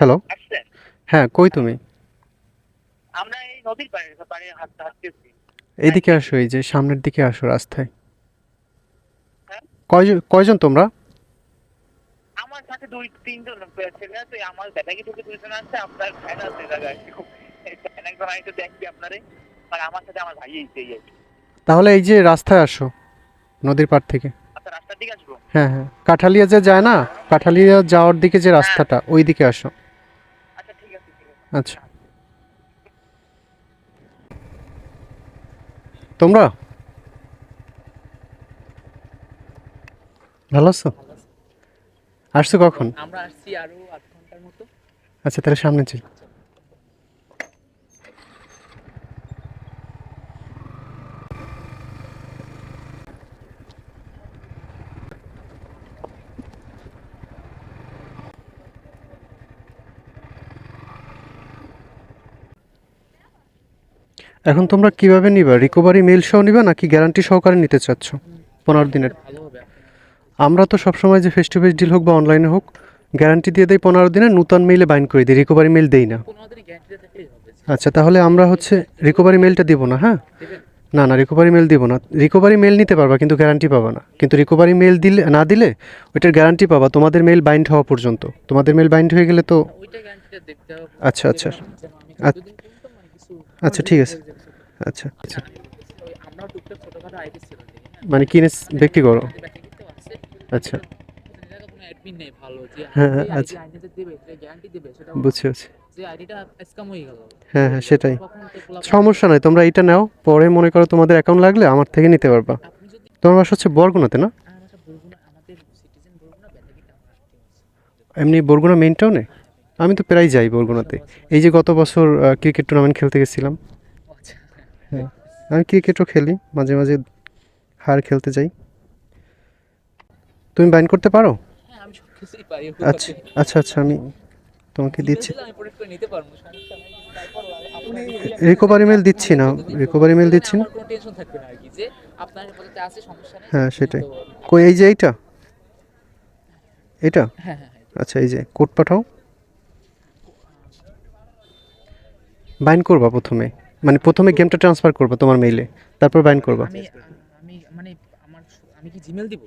Hello হ্যাঁ কই তুমি? আমরা এই নদীর পাড়ে পাড়ে হাঁটতে হাঁটতেছি এইদিকে আসো এই যে সামনের দিকে আসো রাস্তায়। হ্যাঁ? কয়জন কয়জন তোমরা? আমার সাথে দুই তিনজন ছেলে আছে আমার ব্যাটাকে থেকে দুইজন আছে আপনার ফ্যান আছে জায়গায় ফ্যান একজন আমি তো আপনারে আর আমার সাথে আমার ভাই এইছে এই আর কি। তাহলে এই যে রাস্তায় আসো নদীর পাড় থেকে। আপনার রাস্তার দিকে আসব? হ্যাঁ হ্যাঁ। কাঠালিয়া যে যায় না কাঠালিয়া যাওয়ার দিকে যে রাস্তাটা ওই দিকে আসো আচ্ছা ঠিক আছে ঠিক আছে আচ্ছা। তোমরা? ভালো আছো? আসছো কখন? আমরা আসছি আরও আধ ঘণ্টার মতো। আচ্ছা তাহলে সামনে চল। এখন তোমরা কীভাবে নিবা? রিকভারি মেল সহ নিবা নাকি গ্যারান্টি সহকারে নিতে চাচ্ছ? পনেরো দিনের। আমরা তো সবসময় যে ফেস টু ফেস ডিল হোক বা অনলাইনে হোক গ্যারান্টি দিয়ে দেই পনেরো দিনে নূতন মেইলে বাইন্ড করে দিই রিকভারি মেল দেই না। আচ্ছা তাহলে আমরা হচ্ছে রিকভারি মেলটা দিব না হ্যাঁ? না না রিকভারি মেল দিব না। রিকভারি মেল নিতে পারবা কিন্তু গ্যারান্টি পাবা না। কিন্তু রিকভারি মেল দিলে না দিলে ওইটার গ্যারান্টি পাবা। তোমাদের মেল বাইন্ড হওয়া পর্যন্ত। তোমাদের মেল বাইন্ড হয়ে গেলে তো হবে। আচ্ছা, আচ্ছা। আচ্ছা। ঠিক আছে। আচ্ছা। আচ্ছা মানে কিনে ব্যক্তি করো? আচ্ছা। হ্যাঁ, হ্যাঁ হয়ে হ্যাঁ হ্যাঁ সেটাই। সমস্যা নাই তোমরা এটা নাও পরে মনে করো তোমাদের অ্যাকাউন্ট লাগলে আমার থেকে নিতে পারবা। তোমার বাসা হচ্ছে বরগুনাতে না? হচ্ছে এমনি বরগুনা মেইন টাউনে আমি তো প্রায় যাই বরগুনাতে। এই যে গত বছর ক্রিকেট টুর্নামেন্ট খেলতে গেছিলাম। আচ্ছা হ্যাঁ আমি ক্রিকেটও খেলি মাঝে মাঝে হার খেলতে যাই। তুমি বাইন করতে পারো? আচ্ছা আচ্ছা আচ্ছা আমি তোমাকে দিচ্ছি। রিকভারি মেল দিচ্ছি না রিকভারি মেল দিচ্ছি না। হ্যাঁ, সেটাই। কই এই যে এইটা? এটা হ্যাঁ হ্যাঁ হ্যাঁ। আচ্ছা এই যে কোড পাঠাও। বাইন করবা প্রথমে? মানে প্রথমে গেমটা ট্রান্সফার করবা তোমার মেইলে তারপর বাইন করবা? আমি আমি মানে আমার আমি কি জিমেল দিব?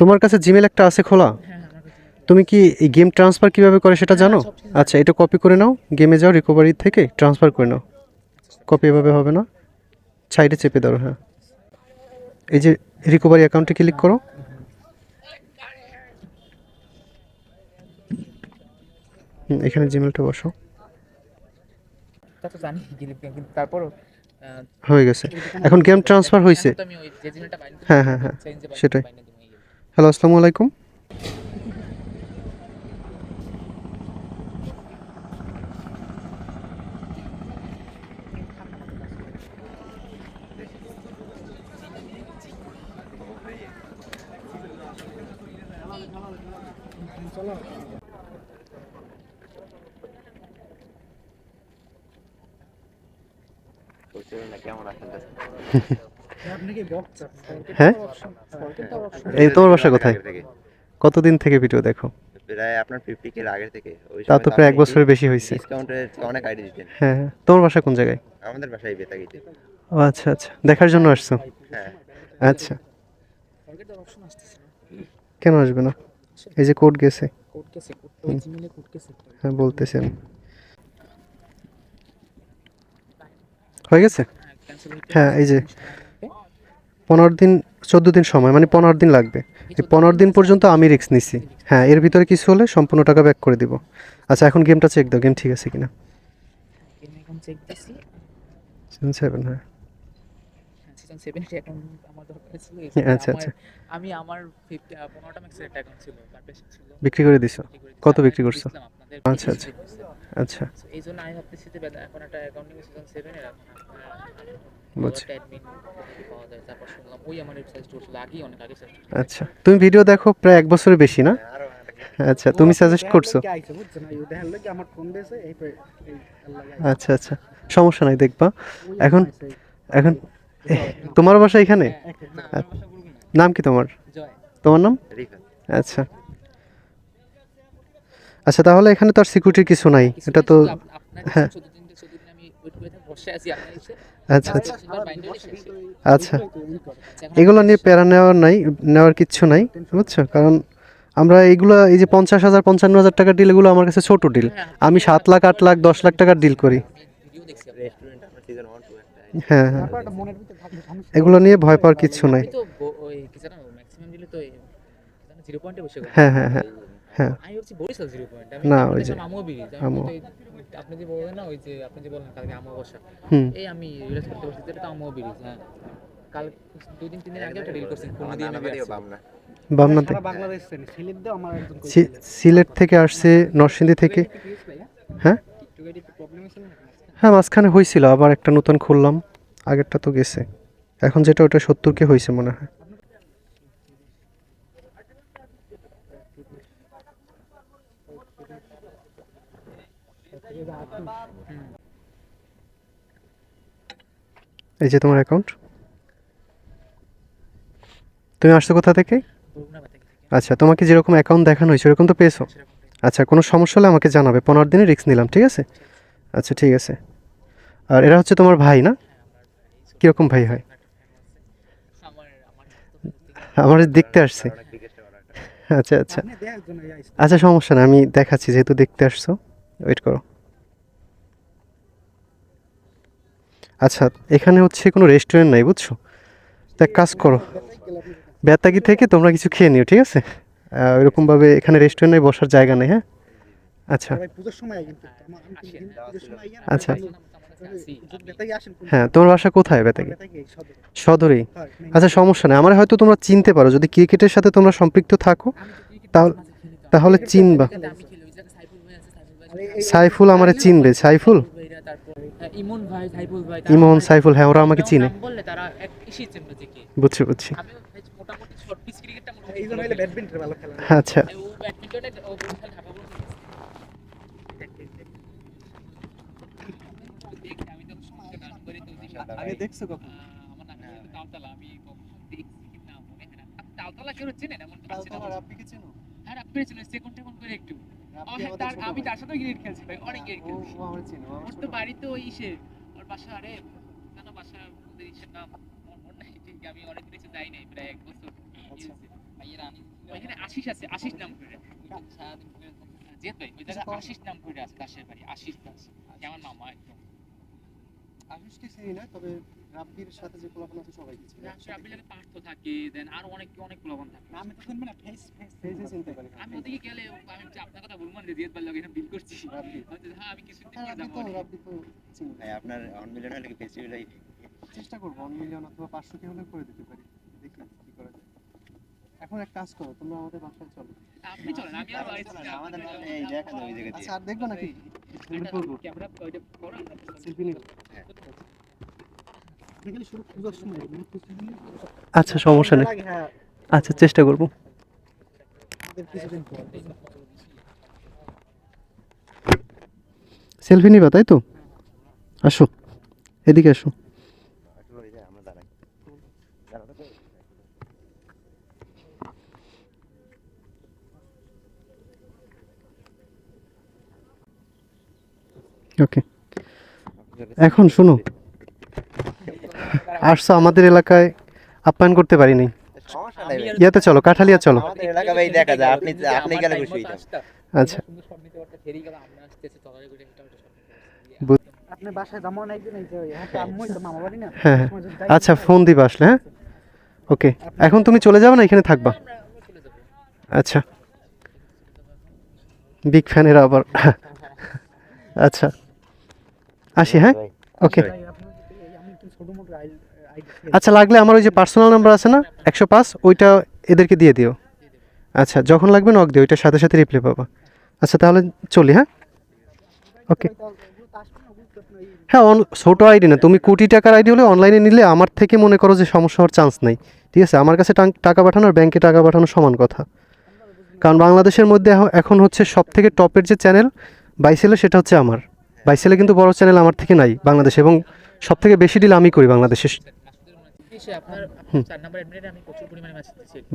তোমার কাছে জিমেল একটা আছে খোলা? হ্যাঁ হ্যাঁ, তুমি কি এই গেম ট্রান্সফার কীভাবে করে সেটা জানো? আচ্ছা এটা কপি করে নাও গেমে যাও রিকভারি থেকে ট্রান্সফার করে নাও। কপি এভাবে হবে না? সাইডে চেপে ধরো হ্যাঁ। এই যে রিকভারি অ্যাকাউন্টে ক্লিক করো। হুম, এখানে জিমেলটা বসো তা তো জানি গিলিপ গেম কিন্তু তারপরও হয়ে গেছে। এখন গেম ট্রান্সফার হয়েছে হ্যাঁ, হ্যাঁ, হ্যাঁ, সেটাই। হ্যালো আসসালামু আলাইকুম। হ্যাঁ? এই তোমার বাসা কোথায়? কতদিন থেকে ভিডিও দেখো? প্রায় আপনার ফিফটি কে আগের থেকে। ওই তাও তো প্রায় এক বছরের বেশি হয়েছে। ডিসকাউন্টের অনেক আইডি দিতেন। হ্যাঁ হ্যাঁ। তোমার বাসা কোন জায়গায়? আমাদের বাসায় বেতাগিতে ও আচ্ছা আচ্ছা। দেখার জন্য আসছো? হ্যাঁ। আচ্ছা। কেন আসবে না? এই যে কোড গেছে। কোড কেসে কোড জিমেলে হ্যাঁ বলতেছি আমি। হয়ে গেছে? হ্যাঁ এই যে পনেরো দিন চোদ্দ দিন সময় মানে পনেরো দিন লাগবে। এই পনেরো দিন পর্যন্ত আমি রিক্স নিছি। হ্যাঁ এর ভিতরে কিছু হলে সম্পূর্ণ টাকা ব্যাক করে দিব। আচ্ছা এখন গেমটা চেক দাও গেম ঠিক আছে কিনা? সেভেন হ্যাঁ। সিজন 7 এর অ্যাকাউন্ট আমার দরকার ছিল আচ্ছা, আচ্ছা। আমি আমার 50 15টা ম্যাক্সের একটা অ্যাকাউন্ট ছিল তার বেশি ছিল। বিক্রি করে দিছো। কত বিক্রি করছ? আচ্ছা, আচ্ছা। আচ্ছা। এই জন্য আমি ভাবতেছি যে এখন একটা অ্যাকাউন্ট সিজন 7 এর বুঝছি। অনেক আচ্ছা তুমি ভিডিও দেখো প্রায় এক বছরের বেশি না? আচ্ছা তুমি সাজেস্ট করছ? আচ্ছা আচ্ছা। সমস্যা নাই দেখবা। এখন এখন তোমার বাসা এখানে? নাম। কি তোমার? তোমার নাম? আচ্ছা। আচ্ছা তাহলে এখানে তো আর সিকিউরিটির কিছু নাই। এটা তো হ্যাঁ। আচ্ছা আচ্ছা। আচ্ছা। আচ্ছা, এগুলো নিয়ে প্যারা নেওয়ার নাই নেওয়ার কিচ্ছু নাই বুঝছ? কারণ আমরা এইগুলো এই যে পঞ্চাশ হাজার পঞ্চান্ন হাজার টাকার ডিল এগুলো আমার কাছে ছোট ডিল হ্যাঁ, আমি সাত লাখ আট লাখ দশ লাখ টাকার ডিল করি আমি ভিডিও দেখছি আপনার। রেস্টুরেন্ট আপনার সিজন ওয়ান টু একটা হ্যাঁ হ্যাঁ। এগুলো নিয়ে ভয় পাওয়ার কিচ্ছু নাই। হ্যাঁ হ্যাঁ হ্যাঁ হ্যাঁ। না, ওই যে আমি আপনি যে না ওই যে আপনি যে বললেন কালকে বসা এই আমি করতে এটা তো হ্যাঁ। কাল দুই দিন তিন দিন আগে একটা ডিল করছি দিয়ে। বামনা। বামনাতে বাংলাদেশ সিলেট দিয়ে আমার একজন সিলেট থেকে আসছে নরসিংদী থেকে। হ্যাঁ? প্রবলেম আছে না হ্যাঁ মাঝখানে হয়েছিল আবার একটা নতুন খুললাম, আগেরটা তো গেছে। এখন যেটা ওটা সত্তরকে হয়েছে মনে হয়। এই যে তোমার অ্যাকাউন্ট তুমি আসছো কোথা থেকে? আচ্ছা তোমাকে যেরকম অ্যাকাউন্ট দেখানো হয়েছে, ওরকম তো পেয়েছ? আচ্ছা কোনো সমস্যা হলে আমাকে জানাবে, পনেরো দিনে রিস্ক নিলাম, ঠিক আছে? আচ্ছা ঠিক আছে। আর এরা হচ্ছে তোমার ভাই না? কীরকম ভাই হয়? আমার দেখতে আসছে। আচ্ছা আচ্ছা। আচ্ছা সমস্যা না আমি দেখাচ্ছি যেহেতু দেখতে আসছো। ওয়েট করো। আচ্ছা এখানে হচ্ছে কোনো রেস্টুরেন্ট নাই বুঝছ? তো এক কাজ করো। বেতাগি থেকে তোমরা কিছু খেয়ে নিও ঠিক আছে? ওইরকমভাবে এখানে রেস্টুরেন্ট নাই বসার জায়গা নেই হ্যাঁ? আচ্ছা। আচ্ছা। কোন হ্যাঁ তোমার বাসা কোথায় বেতাগি সদরেই? আচ্ছা সমস্যা নেই। আমার হয়তো তোমরা চিনতে পারো যদি ক্রিকেটের সাথে তোমরা সম্পৃক্ত থাকো তাহলে তাহলে চিনবা। জায়গায় সাইফুল আমারে চিনবে। সাইফুল হ্যাঁ, ইমন ভাই সাইফুল ভাই ইমন সাইফুল হ্যাঁ ওরা আমাকে চিনে। বললে তারা চিনবে বুঝছি বুঝছি। মোটামুটি শর্ট পিচ ক্রিকেটটা মোটামুটি এই জন্য ভালো খেলা আচ্ছা। ব্যাডমিন্টনে ও বরিশাল ঢাকা বলে আমি তো সমস্যা গান করি তো ওই যে আগে দেখছ কখন? আমার নাম হলো তাওতালা আমি কখনো দেখছি কিনা মনে হয় না। আপনি তাওতালা কেউ চেনেন? এমন তো চেনা আপনি কি চেনো? হ্যাঁ আপনি চেনেন সেকেন্ড টেকন করে একটু। ও আমি তার সাথেও ক্রিকেট খেলছি ভাই অনেক ক্রিকেট খেলছি। আমার চেনো ওর তো বাড়ি তো ওই ইসে ওর বাসা আরে কেন বাসা ওদের ইসের নাম? ঠিক আমি অনেক দিন যাই নাই প্রায় এক বছর ভাইয়েরা আনি ওইখানে আশিস আছে আশিস নাম করে। সারাদিন ভাই ওই জায়গায় আশিস নাম করে আছে দাসের বাড়ি আশিস দাস। আমার মামা একদম আশিসকে চিনি না তবে রাব্বির সাথে যে পোলাপন আছে সবাই চিনি। রাবিলের পার্থ থাকে দেন আর অনেক অনেক প্রলোভন থাকে। আমি তো চিনবে না ফেস ফেস ফেসে চিনতে পারি আমি ওদিকে গেলে আমি আপনার কথা বলব না জিয়াদ ভাই লগে বিল করছি। হ্যাঁ আমি কিছু দিন হ্যাঁ, পরে রাব্বি তো রাব্বি তো চিনি। ভাই আপনার ওয়ান মিলিয়ন হলে কি ফেস্টিভ্যাল চেষ্টা করব ওয়ান মিলিয়ন অথবা পাঁচশো কে হলে করে দিতে পারি। দেখি কি করা যায়। এখন এক কাজ করো তোমরা আমাদের বাসায় চলো। আপনি চলেন আমি আর বাড়ি চলে আমাদের এই দেখা যাবে ওই জায়গা দিয়ে আচ্ছা আর দেখব নাকি? ক্যামেরা ওইটা সেলফি নিব দেখলে শুরু পূজার সময় আচ্ছা সমস্যা নেই। হ্যাঁ আচ্ছা চেষ্টা করব। সেলফি নিবা তাই তো? আসো এদিকে আসো আমরা দাঁড়াই দাঁড়াতে তো ওকে এখন শোনো। আসছো আমাদের এলাকায় আপ্যায়ন করতে পারিনি। ইয়াতে চলো কাঠালিয়া চলো। আমাদের এলাকা ভাই দেখা যায় আপনি আপনি গেলে খুশি হইতাম। আচ্ছা। হ্যাঁ হ্যাঁ হ্যাঁ। আচ্ছা ফোন দিবা আসলে হ্যাঁ? ওকে। এখন তুমি চলে যাবে না এখানে থাকবা? আচ্ছা। বিগ ফ্যানের আবার আচ্ছা। আসি হ্যাঁ? ওকে আচ্ছা লাগলে আমার ওই যে পার্সোনাল নাম্বার আছে না একশো পাঁচ ওইটা এদেরকে দিয়ে দিও। আচ্ছা যখন লাগবে নক দিও ওইটার সাথে সাথে রিপ্লাই পাবা। আচ্ছা তাহলে চলি হ্যাঁ? ওকে হ্যাঁ ছোটো আইডি না তুমি কোটি টাকার আইডি হলে অনলাইনে নিলে আমার থেকে মনে করো যে সমস্যা হওয়ার চান্স নেই। ঠিক আছে? আমার কাছে টাকা পাঠানো আর ব্যাংকে টাকা পাঠানো সমান কথা। কারণ বাংলাদেশের মধ্যে এখন- এখন হচ্ছে সব থেকে টপের যে চ্যানেল বাইসেলে সেটা হচ্ছে আমার। বাইসেলে কিন্তু বড় চ্যানেল আমার থেকে নাই বাংলাদেশে এবং সব থেকে বেশি ডিল আমি করি বাংলাদেশে।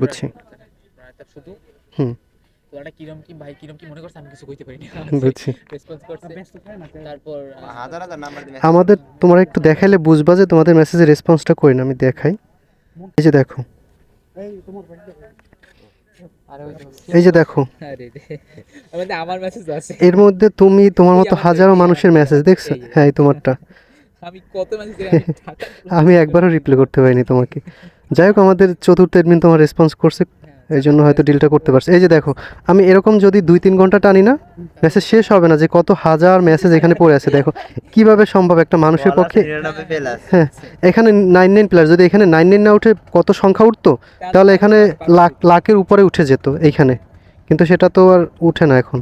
বুঝছি। হুম। তো কিরম কি ভাই কিরম কি মনে করছে? আমি কিছু কইতে পারিনি বুঝছি। রেসপন্স করছে। ব্যস্ত থাকে না তারপর হাজার হাজার নাম্বার দিয়ে আমাদের তোমরা একটু দেখাইলে বুঝবা যে তোমাদের মেসেজের রেসপন্সটা করি না আমি দেখাই। এই যে দেখো। এই তোমার এই যে দেখো। আমার মেসেজ আছে এর মধ্যে তুমি তোমার মতো হাজারো মানুষের মেসেজ দেখছ? হ্যাঁ এই তোমারটা। আমি কত মেসেজ আমি একবারও রিপ্লাই করতে পারিনি তোমাকে। যাই হোক আমাদের চতুর্থ এডমিন তোমার রেসপন্স করছে। এই জন্য হয়তো ডিলটা করতে পারছে। এই যে দেখো আমি এরকম যদি দুই তিন ঘণ্টা টানি না মেসেজ শেষ হবে না যে কত হাজার মেসেজ এখানে পড়ে আছে। দেখো কীভাবে সম্ভব একটা মানুষের পক্ষে? হ্যাঁ এখানে নাইন নাইন প্লাস যদি এখানে নাইন নাইন না উঠে কত সংখ্যা উঠতো তাহলে এখানে লাখ লাখের উপরে উঠে যেত এইখানে। কিন্তু সেটা তো আর উঠে না এখন।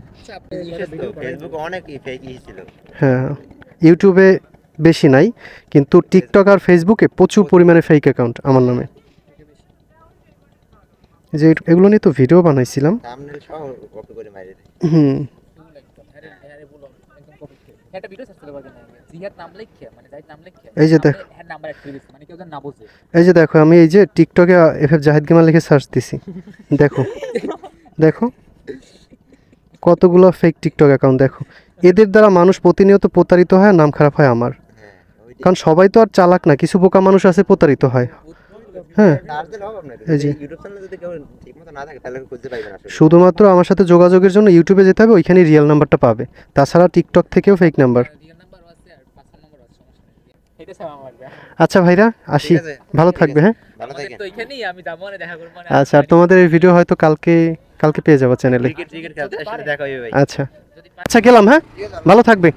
হ্যাঁ ইউটিউবে বেশি নাই কিন্তু টিকটক আর ফেসবুকে প্রচুর পরিমাণে ফেক অ্যাকাউন্ট আমার নামে। যে এগুলো নিয়ে তো ভিডিও বানাইছিলাম। হুম। এই যে দেখ। এই যে দেখো আমি এই যে টিকটকে এফ এফ জাহিদ গেমাল লিখে সার্চ দিছি। দেখো দেখো। কতগুলো ফেক টিকটক অ্যাকাউন্ট দেখো। এদের দ্বারা মানুষ প্রতিনিয়ত প্রতারিত হয় নাম খারাপ হয় আমার। হ্যাঁ কারণ সবাই তো আর চালাক না কিছু বোকা মানুষ আছে প্রতারিত হয়। হ্যাঁ। শুধুমাত্র আমার সাথে যোগাযোগের জন্য ইউটিউবে যেতে হবে ওইখানে রিয়েল নাম্বারটা পাবে। তাছাড়া টিকটক থেকেও ফেক নাম্বার রিয়েল নাম্বার আছে আর পাঁচটা নাম্বার আছে সমস্যা নেই। এটা স্যার আমার লাগবে আচ্ছা ভাইরা আসি। ভালো থাকবে হ্যাঁ? মানে দেখা করব মানে আচ্ছা আর তোমাদের এই ভিডিও হয়তো কালকে কালকে পেয়ে যাব চ্যানেলে ক্রিকেট ক্রিকেট খেলতে। আসলে দেখা হবে ভাই আচ্ছা। আচ্ছা গেলাম হ্যাঁ? ভালো থাকবে।